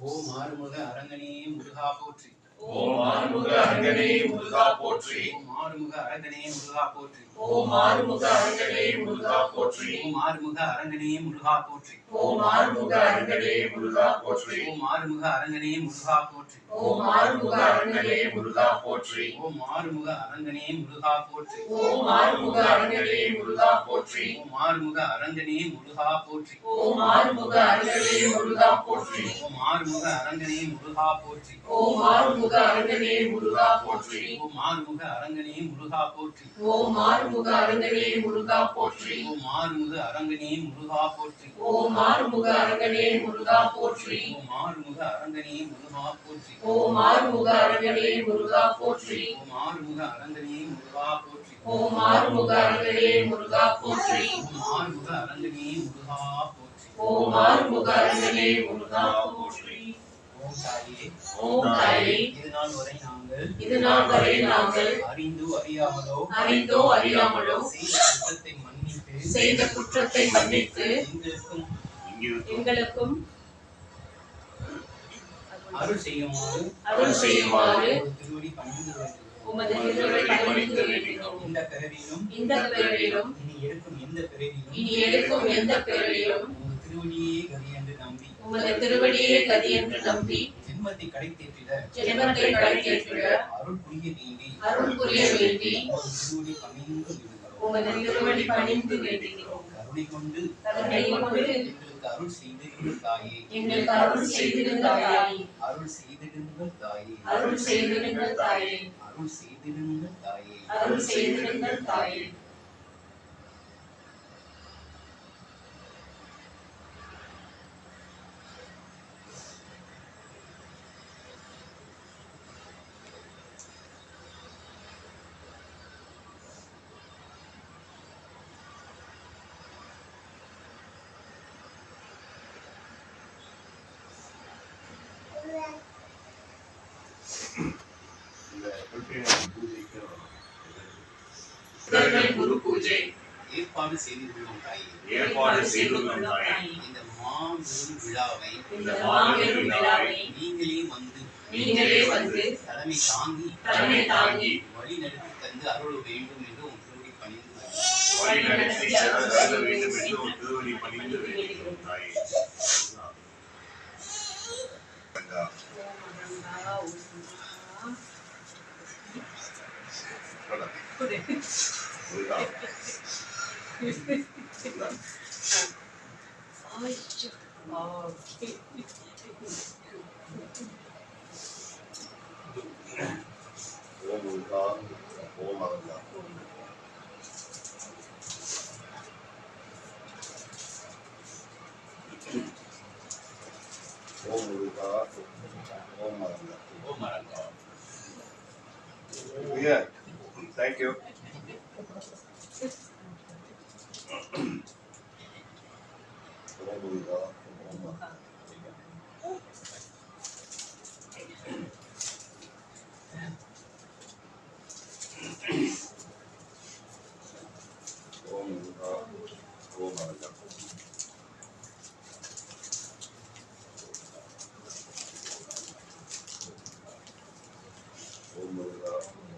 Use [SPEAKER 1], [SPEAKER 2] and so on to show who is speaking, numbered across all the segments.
[SPEAKER 1] ஓம் ஆறுமுக அரங்கனே முருகா போற்றி.
[SPEAKER 2] ஓம் ஆறுமுக அரங்கனே முருகா போற்றி
[SPEAKER 1] ஆறுமுக அரங்கனே முருகா போற்றி
[SPEAKER 2] ஓம் ஆறுமுக அரங்கனே முருகா போற்றி
[SPEAKER 1] ஓம் ஆறுமுக அரங்கனே முருகா போற்றி
[SPEAKER 2] ஓம் ஆறுமுக அரங்கனே முருகா போற்றி
[SPEAKER 1] ஓம் ஆறுமுக அரங்கனே முருகா போற்றி
[SPEAKER 2] ஓம் ஆறுமுக அரங்கனே முருகா போற்றி
[SPEAKER 1] ஓம் ஆறுமுக அரங்கனே முருகா போற்றி
[SPEAKER 2] ஓம் ஆறுமுக அரங்கனே முருகா போற்றி
[SPEAKER 1] ஓம் ஆறுமுக அரங்கனே முருகா போற்றி
[SPEAKER 2] ஓம் ஆறுமுக அரங்கனே முருகா போற்றி
[SPEAKER 1] ஓம் ஆறுமுக அரங்கனே முருகா போற்றி
[SPEAKER 2] ஓம் ஆறுமுக அரங்கனே முருகா போற்றி
[SPEAKER 1] ஓம் ஆறுமுக அரங்கனே முருகா போற்றி
[SPEAKER 2] ஓம் ஆறுமுக அரங்கனே முருகா போற்றி
[SPEAKER 1] ஓம் ஆறுமுக அரங்கனே முருகா போற்றி
[SPEAKER 2] ஓம் ஆறுமுக அரங்கனே முருகா போற்றி
[SPEAKER 1] ஓம் ஆறுமுக அரங்கனே முருகா போற்றி
[SPEAKER 2] ஓம் ஆறுமுக அரங்கனே முருகா போற்றி
[SPEAKER 1] ஓம் ஆறுமுக அரங்கனே முருகா போற்றி
[SPEAKER 2] ஓம் ஆறுமுக அரங்கனே முருகா போற்றி
[SPEAKER 1] ஓம் ஆறுமுக அரங்கனே முருகா போற்றி
[SPEAKER 2] ஓம் ஆறுமுக அரங்கனே முருகா போற்றி
[SPEAKER 1] ஓம் தாயே
[SPEAKER 2] ஓம் தாயே
[SPEAKER 1] இது நாள் வரை நாங்கள்
[SPEAKER 2] இது நாள் வரை நாங்கள்
[SPEAKER 1] அறிந்து அறியாமலோ
[SPEAKER 2] அறிந்தோ அறியாமலோ
[SPEAKER 1] செய்த குற்றத்தை மன்னித்து
[SPEAKER 2] செய்த குற்றத்தை மன்னித்து
[SPEAKER 1] எங்களுக்கும்
[SPEAKER 2] எங்களுக்கும்
[SPEAKER 1] அருள் செய்யுமாறு
[SPEAKER 2] அருள் செய்யுமாறு
[SPEAKER 1] ஒரு திருவடி பணிந்து வேண்டுகிறோம்.
[SPEAKER 2] உமது திருவடி பணிந்து வேண்டுகிறோம்
[SPEAKER 1] இந்த பிறவிலும்
[SPEAKER 2] இந்த பிறவிலும்
[SPEAKER 1] இனி எடுக்கும் எந்த பிறவிலும்
[SPEAKER 2] இனி எடுக்கும் எந்த பிறவிலும்
[SPEAKER 1] உங்கள் திருவடியே கதி என்று நம்பி
[SPEAKER 2] உமது திருவடியே கதி என்று நம்பி
[SPEAKER 1] ஜென்மத்தை கடைத்தேற்றிட
[SPEAKER 2] ஜென்மத்தை கடைத்தேற்றிட
[SPEAKER 1] அருள் புரிய வேண்டி
[SPEAKER 2] அருள் புரிய வேண்டி
[SPEAKER 1] உமது திருவடி பணிந்து வேண்டுகிறோம்.
[SPEAKER 2] உமது திருவடி பணிந்து வேண்டுகிறோம்
[SPEAKER 1] கருணை கொண்டு
[SPEAKER 2] கருணை கொண்டு
[SPEAKER 1] எங்களுக்கு அருள் செய்திருந்த தாயே
[SPEAKER 2] எங்களுக்கு அருள் செய்திருந்த தாயே
[SPEAKER 1] அருள் செய்திருந்த தாயே
[SPEAKER 2] அருள் செய்திருந்த தாயே
[SPEAKER 1] அருள் செய்திருந்த தாயே
[SPEAKER 2] அருள் செய்திருந்த தாயே குரு பூஜை.
[SPEAKER 1] ஏற்பாடு செய்திருந்தோம் தாயே
[SPEAKER 2] ஏற்பாடு செய்துள்ளோம் தாயே
[SPEAKER 1] இந்த மாபெரும் விழாவை
[SPEAKER 2] இந்த மாபெரும் விழாவை
[SPEAKER 1] நீங்களே வந்து
[SPEAKER 2] நீங்களே வந்து
[SPEAKER 1] தலைமை தாங்கி
[SPEAKER 2] தலைமை தாங்கி
[SPEAKER 1] வழி நடத்தி தந்து அருள் வேண்டும் என்று திருவடி பணிந்து
[SPEAKER 2] வழி நடத்தி
[SPEAKER 3] அருள வேண்டும் 그래. 우리가. 아이 진짜. 아. 이거 보니까 보고 나간다. 보고 보니까 보고 나간다. Yeah.
[SPEAKER 1] Thank you.
[SPEAKER 3] Thank you.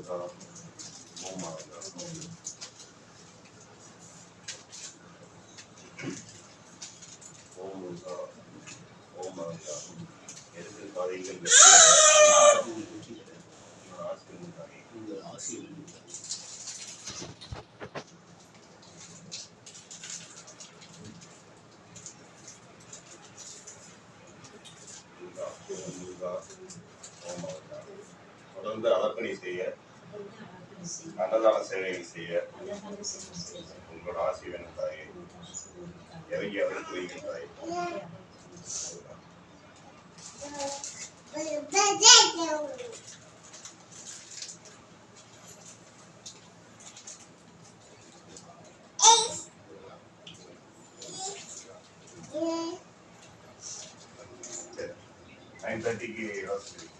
[SPEAKER 3] இருந்தாலும் மூவ் இருந்தாலும் தொடர்ந்து அளப்பணி செய்ய அன்னதான சேவைகள் செய்ய உங்களோட ஆசி வேணும் தாயே இறங்கி அவரை குறிக்கும் தாயே நைன் தேர்ட்டிக்கு ஹாஸ்பிட்டல்